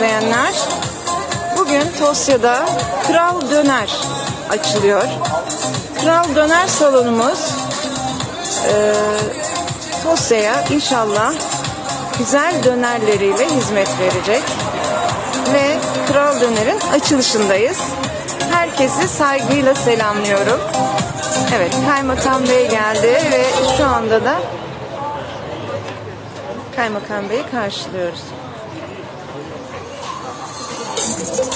TV37'den merhabalar sevgili izleyenler. Bugün Tosya'da Kral Döner açılıyor. Kral Döner salonumuz e, Tosya'ya inşallah güzel dönerleriyle hizmet verecek. Ve Kral Döner'in açılışındayız. Herkesi saygıyla selamlıyorum. Evet, Kaymakam Bey geldi ve şu anda da Kaymakam Bey'i karşılıyoruz.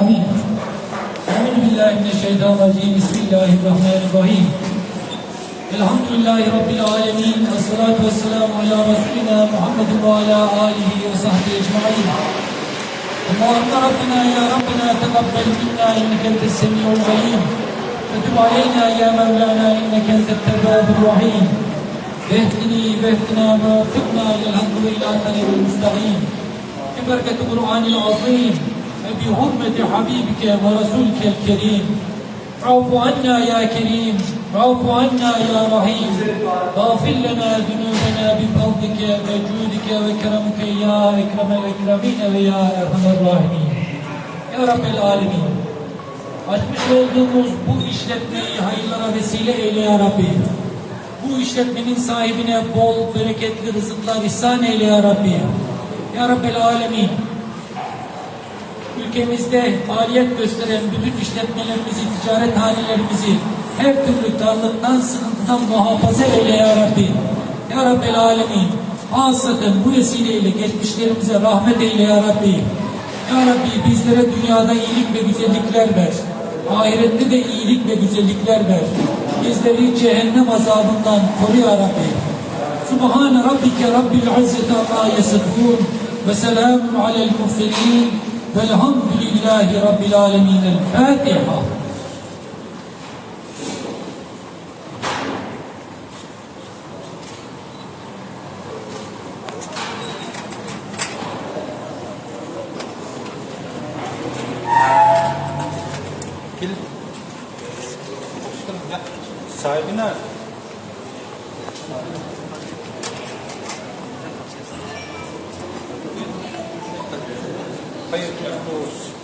آمين أعوذ بالله من الشيطان الرجيم بسم الله الرحمن الرحيم الحمد لله رب العالمين والصلاة والسلام على رسولنا محمد وعلى آله وصحبه أجمعين اللهم ربنا يا ربنا تقبل منا إنك أنت السميع العليم وتب علينا يا مولانا إنك أنت التواب الرحيم واهدني واهدنا ووفقنا إلى الحق وإلى طريق المستقيم ببركة القرآن العظيم وبحرمة حبيبك ورسولك الكريم اعف عنا يا كريم اعف عنا يا رحيم واغفر لنا ذنوبنا بفضلك وجودك وكرمك يا اكرم الاكرمين ويا ارحم الراحمين يا رب العالمين Açmış olduğumuz bu işletmeyi hayırlara vesile eyle ya Rabbi. Bu işletmenin sahibine bol, bereketli rızıklar ihsan eyle ya Rabbi. Ya Rabbel Alemin ülkemizde faaliyet gösteren bütün işletmelerimizi, ticaret hanelerimizi her türlü darlıktan, sıkıntıdan muhafaza eyle ya Rabbi. Ya Rabbel Alemin. Hasaten bu vesileyle geçmişlerimize rahmet eyle ya Rabbi. Ya Rabbi bizlere dünyada iyilik ve güzellikler ver. Ahirette de iyilik ve güzellikler ver. Bizleri cehennem azabından koru ya Rabbi. Subhane Rabbike Rabbil İzzeti amma yasifun ve selamun alel murselin velhamdülillahi Rabbil alemin. El Fatiha. Hayır, hayırlı olsun.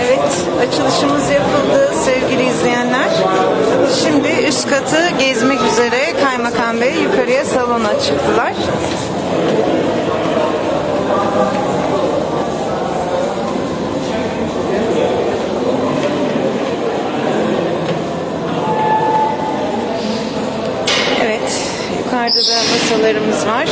Evet, açılışımız yapıldı sevgili izleyenler. Şimdi üst katı gezmek üzere Kaymakam Bey yukarıya salona çıktılar. Evet, yukarıda da masalarımız var.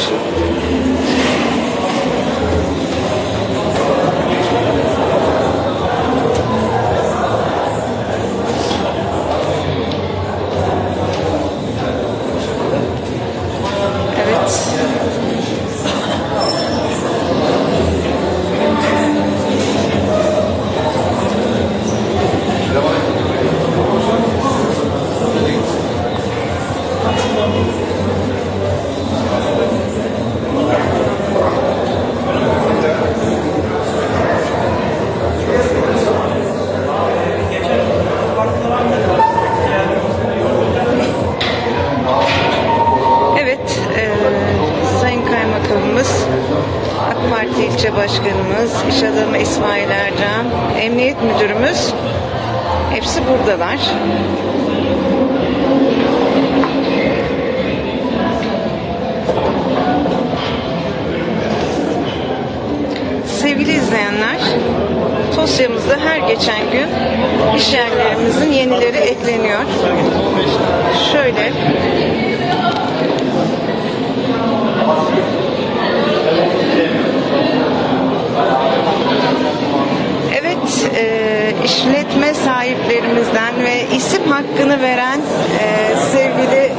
Tosya'mızda her geçen gün iş yerlerimizin yenileri ekleniyor. Şöyle Evet, e, işletme sahiplerimizden ve isim hakkını veren e, sevgili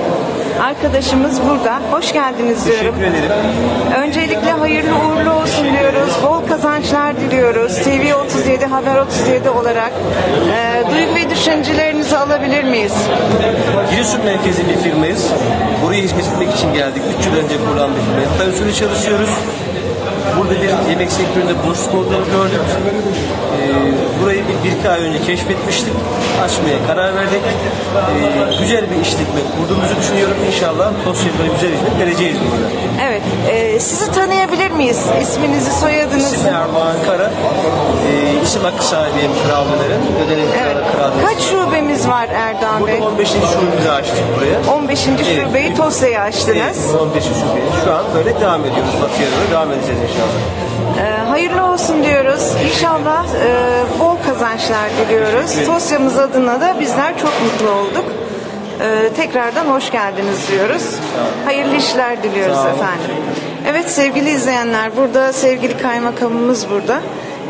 arkadaşımız burada. Hoş geldiniz diyorum. Teşekkür ederim. Öncelikle hayırlı uğurlu olsun diyoruz. Bol kazançlar diliyoruz. TV 37 Haber 37 olarak e, duygu ve düşüncelerinizi alabilir miyiz? Giresun merkezi bir firmayız. Buraya hizmet etmek için geldik. 3 yıl önce kurulan bir firma. Usulü çalışıyoruz. Burada bir yemek sektöründe boşluk olduğunu gördük. Ee, burayı bir, bir iki ay önce keşfetmiştik. Açmaya karar verdik. Ee, güzel bir işletme kurduğumuzu düşünüyorum. İnşallah Tosya'da güzel hizmet vereceğiz burada. Evet, e, sizi tanıyabilir miyiz? İsminizi, soyadınızı? İsmi Erdoğan Kara. Ee, isim hakkı sahibiyim krallığların. Ödenek Evet. krallığının. Kaç şubemiz var Erdoğan Bey? Burada 15. şubemizi açtık buraya. 15. şubeyi Tosya'ya açtınız. Evet, 15. şubeyi. Şu an böyle devam ediyoruz. Batıya doğru devam edeceğiz inşallah. Ee, hayırlı olsun diyoruz. İnşallah e, bol kazançlar diliyoruz. Tosya'mız adına da bizler çok mutlu olduk. Ee, tekrardan hoş geldiniz diyoruz. Hayırlı işler diliyoruz efendim. Evet sevgili izleyenler burada sevgili kaymakamımız burada.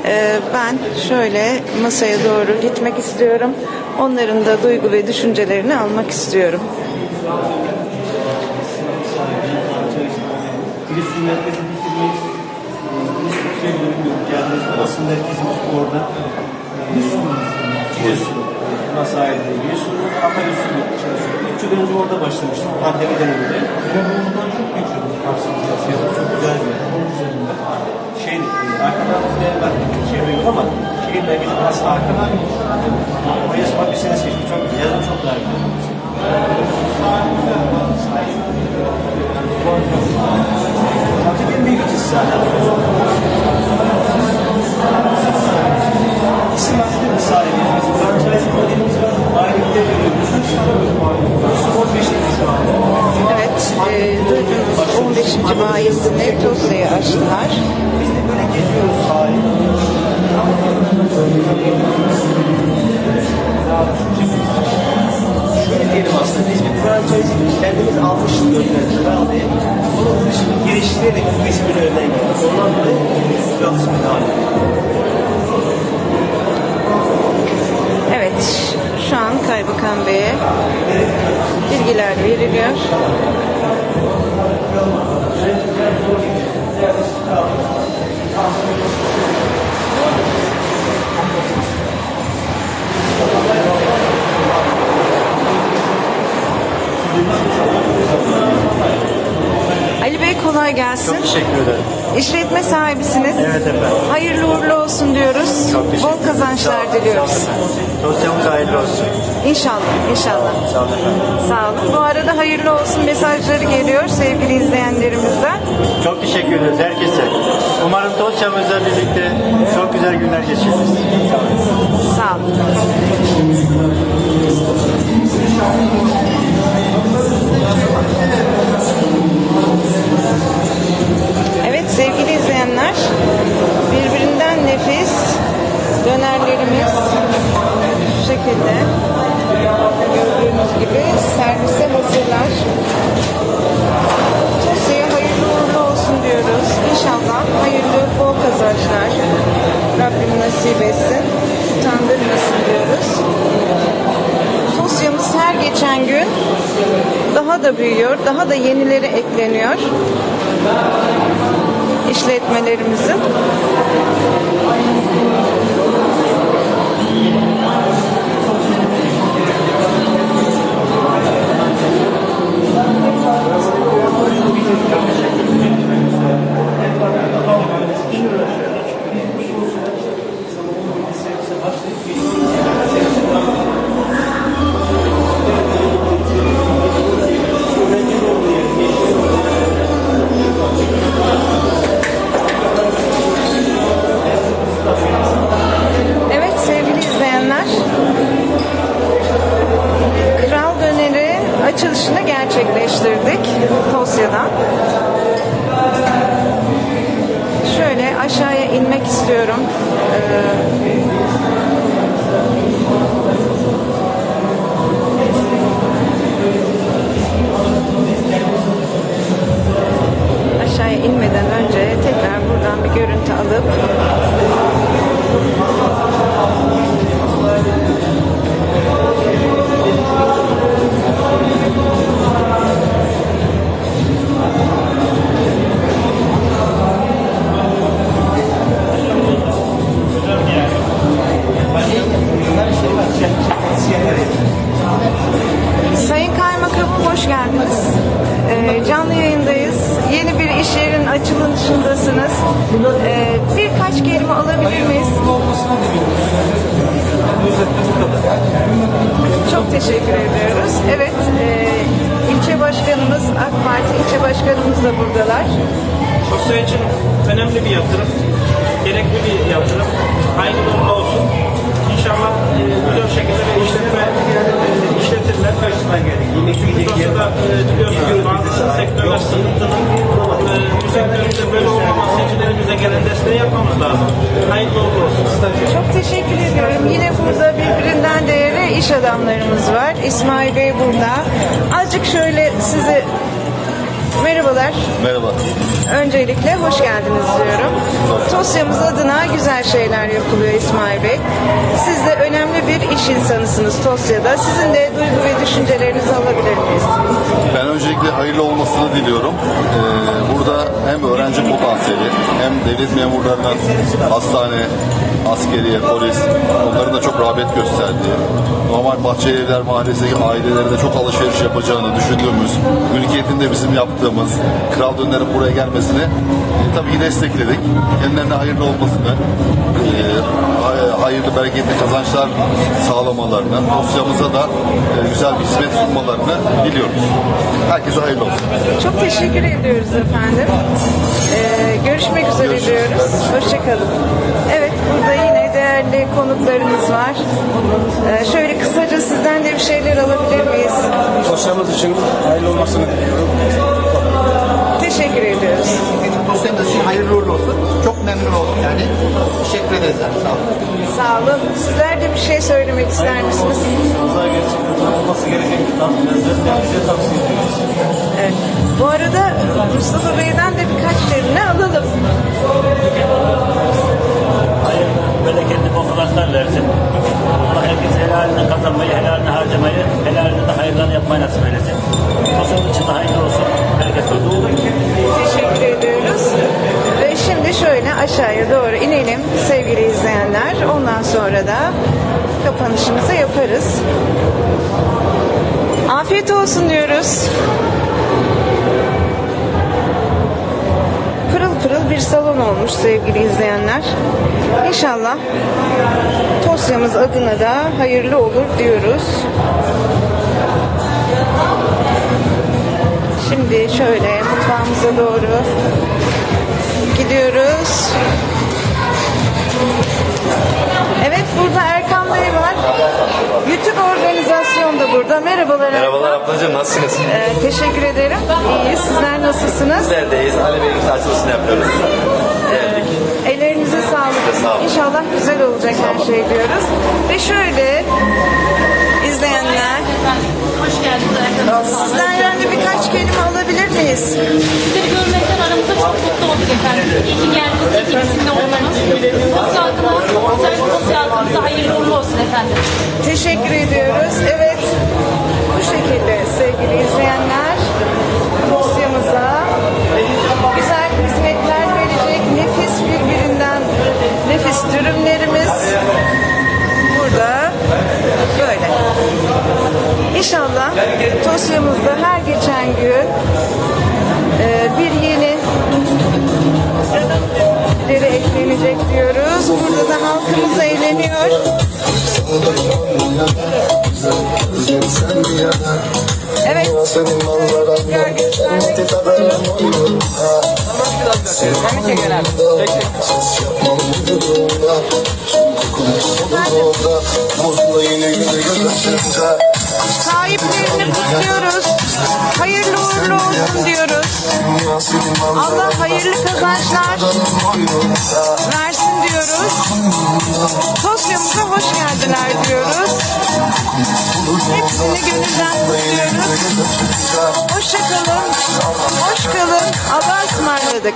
Ee, ben şöyle masaya doğru gitmek istiyorum. Onların da duygu ve düşüncelerini almak istiyorum. Giresun şey bölümü geldiniz. Basın merkezimiz orada. Giresun. Buna sahilde Giresun'un Atatürk'ün çalışıyor. Üç yıl önce orada başlamıştım. Pandemi döneminde. Ve bundan çok büyük bir kapsamda. Çok güzel bir yer. Onun üzerinde. Şey, arkadan bir yer. Çevre yok ama şehir merkezi burası arkadan. Mayıs var bir sene seçti. Çok güzel. Yazın çok daha güzel. Tabii bir ilgisi zaten. Sahibimiz, franchise modelimiz var, ayrıca veriyoruz. 15 şu an. Evet, e, duydunuz 15. bayisini Tosya'ya açtılar. Biz de böyle. Şöyle diyelim aslında biz bir franchise kendimiz almışız önlerine Kral'dayı. Onun dışında girişleyerek bu ismin önüne geldik. Ondan dolayı Kral ismini aldık. Evet, şu an Kaymakam Bey'e bilgiler veriliyor. Ali Bey kolay gelsin. Teşekkür ederim. İşletme sahibisiniz. Evet efendim. Hayırlı uğurlu olsun diyoruz. Çok teşekkür Bol kazançlar diliyoruz. Dosyamız hayırlı olsun. İnşallah, inşallah. Sağ olun efendim. Sağ olun. Bu arada hayırlı olsun mesajları geliyor sevgili izleyenlerimizden. Çok teşekkür ederiz herkese. Umarım dosyamızla birlikte çok güzel günler geçiririz. Sağ olun. Evet sevgili izleyenler, birbirinden nefis dönerlerimiz şu şekilde gördüğünüz gibi servise hazırlar. Tosya'ya hayırlı uğurlu olsun diyoruz. İnşallah hayırlı bol kazançlar Rabbim nasip etsin. Utandırmasın diyoruz. Tosya'mız her geçen gün daha da büyüyor, daha da yenileri ekleniyor işletmelerimizin. açılışını gerçekleştirdik Tosya'dan. Şöyle aşağıya inmek istiyorum. Ee, aşağıya inmeden önce tekrar buradan bir görüntü alıp teşekkür ediyoruz. Evet, e, ilçe başkanımız, AK Parti ilçe başkanımız da buradalar. Tosya için önemli bir yatırım, gerekli bir yatırım. Aynı durumda olsun. İnşallah e, güzel şekilde ve işletme e, işletirler. Tosya'da e, biliyorsunuz bazı sektörler sıkıntılı. E, bu sektörümüzde böyle olmaması için elimize gelen desteği yapmamız lazım. Hayırlı olsun. Çok teşekkür ediyorum. Yine burada birbirinden değerli iş adamlarımız var. İsmail Bey burada. Azıcık şöyle sizi Merhabalar. Merhaba. Öncelikle hoş geldiniz diyorum. Tosya'mız adına güzel şeyler yapılıyor İsmail Bey. Siz de önemli bir iş insanısınız Tosya'da. Sizin de duygu ve düşüncelerinizi alabilir miyiz? Ben öncelikle hayırlı olmasını diliyorum. Ee, burada hem öğrenci potansiyeli hem devlet memurlarının hastane, askeriye, polis onların da çok rağbet gösterdiği, normal Bahçeli Evler Mahallesi'ndeki ailelerde çok alışveriş yapacağını düşündüğümüz, mülkiyetinde bizim yaptığımız Kral Döner'in buraya gelmesini e, tabii ki destekledik. Kendilerine hayırlı olmasını, e, hay- hayırlı, bereketli kazançlar sağlamalarını, dosyamıza da e, güzel bir hizmet sunmalarını diliyoruz. Herkese hayırlı olsun. Çok teşekkür ediyoruz efendim. Ee, görüşmek üzere diyoruz. Hoşçakalın. Evet burada yine değerli konuklarımız var. Ee, bir şeyler alabilir miyiz? Dosyamız için hayırlı olmasını Teşekkür ediyoruz. Dosyamız için hayırlı uğurlu olsun. Çok memnun oldum yani. Teşekkür ederiz. Sağ olun. Sağ olun. Sizler de bir şey söylemek ister misiniz? Güzel gerçekten olması gereken tat lezzetlerimize tavsiye ediyoruz. Evet. Bu arada Mustafa Bey'den de birkaç cümle alalım. hayır, bereketli kokulatlar versin. Allah herkes helalini kazanmayı, helalini Raja sevgili izleyenler. İnşallah Tosya'mız adına da hayırlı olur diyoruz. Şimdi şöyle mutfağımıza doğru gidiyoruz. Evet burada Erkan Bey var. YouTube organizasyon da burada. Merhabalar. Merhabalar ablacığım nasılsınız? Ee, teşekkür ederim. İyiyiz. Sizler nasılsınız? Bizlerdeyiz. Ali Bey'in karşılığını yapıyoruz. İnşallah güzel olacak her şey diyoruz. Ve şöyle izleyenler Hoş geldiniz arkadaşlar. sizlerden de birkaç kelime alabilir miyiz? Sizleri görmekten aramızda çok mutlu olduk efendim. İyi ki geldiniz, iyi ki bizimle olmanız. Sosyal adına, özellikle sosyal adımıza hayırlı uğurlu olsun efendim. Teşekkür ediyoruz. Evet. Bu şekilde sevgili izleyenler nefis dürümlerimiz burada böyle. İnşallah dosyamızda her geçen gün e, bir yeni leri eklenecek diyoruz. Burada da halkımız eğleniyor. Evet. Tekrar göstermek istiyorum. Sahiplerini kutluyoruz. Hayırlı uğurlu olsun diyoruz. Allah hayırlı kazançlar versin diyoruz. Tokya'mıza hoş geldiler diyoruz. Hepsini gönülden kutluyoruz. Hoşça kalın, hoş kalın. Allah'a ısmarladık.